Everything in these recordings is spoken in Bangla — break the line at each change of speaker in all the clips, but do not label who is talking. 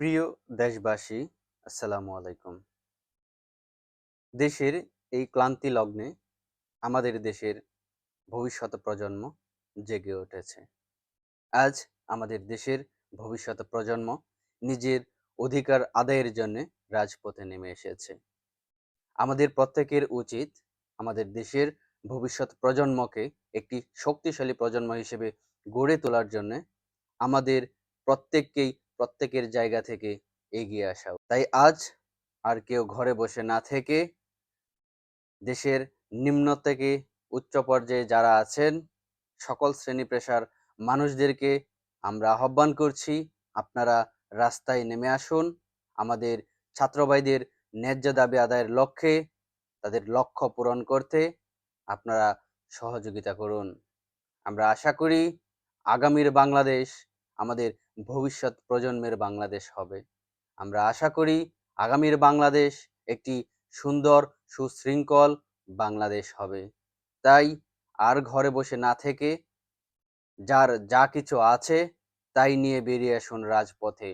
প্রিয় দেশবাসী, আসসালামু আলাইকুম। দেশের এই ক্লান্তি লগ্নে আমাদের দেশের ভবিষ্যৎ প্রজন্ম জেগে উঠেছে। আজ আমাদের দেশের ভবিষ্যৎ প্রজন্ম নিজের অধিকার আদায়ের জন্য রাজপথে নেমে এসেছে। আমাদের প্রত্যেকের উচিত আমাদের দেশের ভবিষ্যৎ প্রজন্মকে একটি শক্তিশালী প্রজন্ম হিসেবে গড়ে তোলার জন্য আমাদের প্রত্যেককেই প্রত্যেকের জায়গা থেকে এগিয়ে আসা তাই আজ আর কেউ ঘরে বসে না থেকে দেশের নিম্ন থেকে উচ্চ পর্যায়ে যারা আছেন, সকল শ্রেণি পেশার মানুষদেরকে আমরা আহ্বান করছি, আপনারা রাস্তায় নেমে আসুন। আমাদের ছাত্রবাইদের ন্যায্য দাবি আদায়ের লক্ষ্যে, তাদের লক্ষ্য পূরণ করতে আপনারা সহযোগিতা করুন। আমরা আশা করি আগামীর বাংলাদেশ আমাদের ভবিষ্যৎ প্রজন্মের বাংলাদেশ হবে। আমরা আশা করি আগামীর বাংলাদেশ একটি সুন্দর, সুশৃঙ্খল বাংলাদেশ হবে। তাই আর ঘরে বসে না থেকে যার যা কিছু আছে তাই নিয়ে বেরিয়ে আসুন রাজপথে।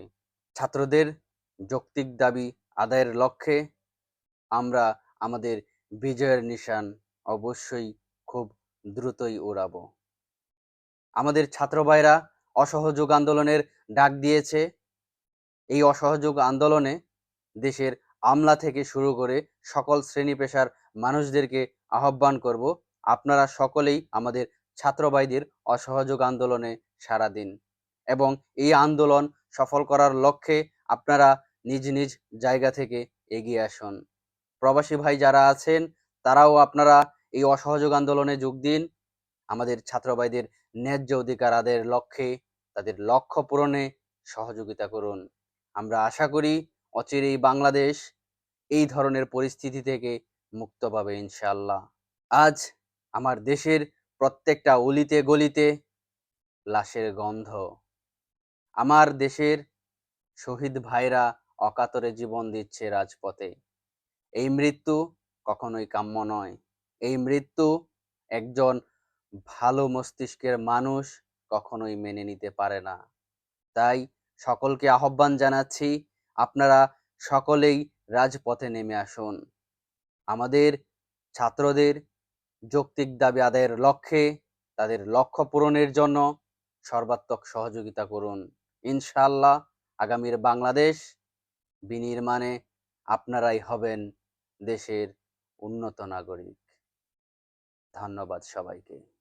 ছাত্রদের যৌক্তিক দাবি আদায়ের লক্ষ্যে আমরা আমাদের বিজয়ের নিশান অবশ্যই খুব দ্রুতই উড়াবো আমাদের ছাত্র ভাইরা অসহযোগ আন্দোলনের ডাক দিয়েছে। এই অসহযোগ আন্দোলনে দেশের আমলা থেকে শুরু করে সকল শ্রেণি পেশার মানুষদেরকে আহ্বান করব, আপনারা সকলেই আমাদের ছাত্রবাইদের অসহযোগ আন্দোলনে সারা দিন এবং এই আন্দোলন সফল করার লক্ষ্যে আপনারা নিজ নিজ জায়গা থেকে এগিয়ে আসুন। প্রবাসী ভাই যারা আছেন, তারাও আপনারা এই অসহযোগ আন্দোলনে যোগ দিন। আমাদের ছাত্রবাইদের ন্যায্য অধিকার আদায়ের লক্ষ্যে, তাদের লক্ষ্য পূরণে সহযোগিতা করুন। আমরা আশা করি অচিরেই বাংলাদেশ এই ধরনের পরিস্থিতি থেকে মুক্ত পাবে ইনশাল্লাহ আজ আমার দেশের প্রত্যেকটা অলিতে গলিতে লাশের গন্ধ। আমার দেশের শহীদ ভাইরা অকাতরে জীবন দিচ্ছে রাজপথে। এই মৃত্যু কখনোই কাম্য নয়। এই মৃত্যু একজন ভালো মস্তিষ্কের মানুষ কখনোই মেনে নিতে পারে না। তাই সকলকে আহ্বান জানাচ্ছি, আপনারা সকলেই রাজপথে নেমে আসুন। আমাদের ছাত্রদের যৌক্তিক দাবি আদায়ের লক্ষ্যে, তাদের লক্ষ্য পূরণের জন্য সর্বাত্মক সহযোগিতা করুন। ইনশাল্লাহ আগামীর বাংলাদেশ বিনির্মাণে আপনারাই হবেন দেশের উন্নত নাগরিক। ধন্যবাদ সবাইকে।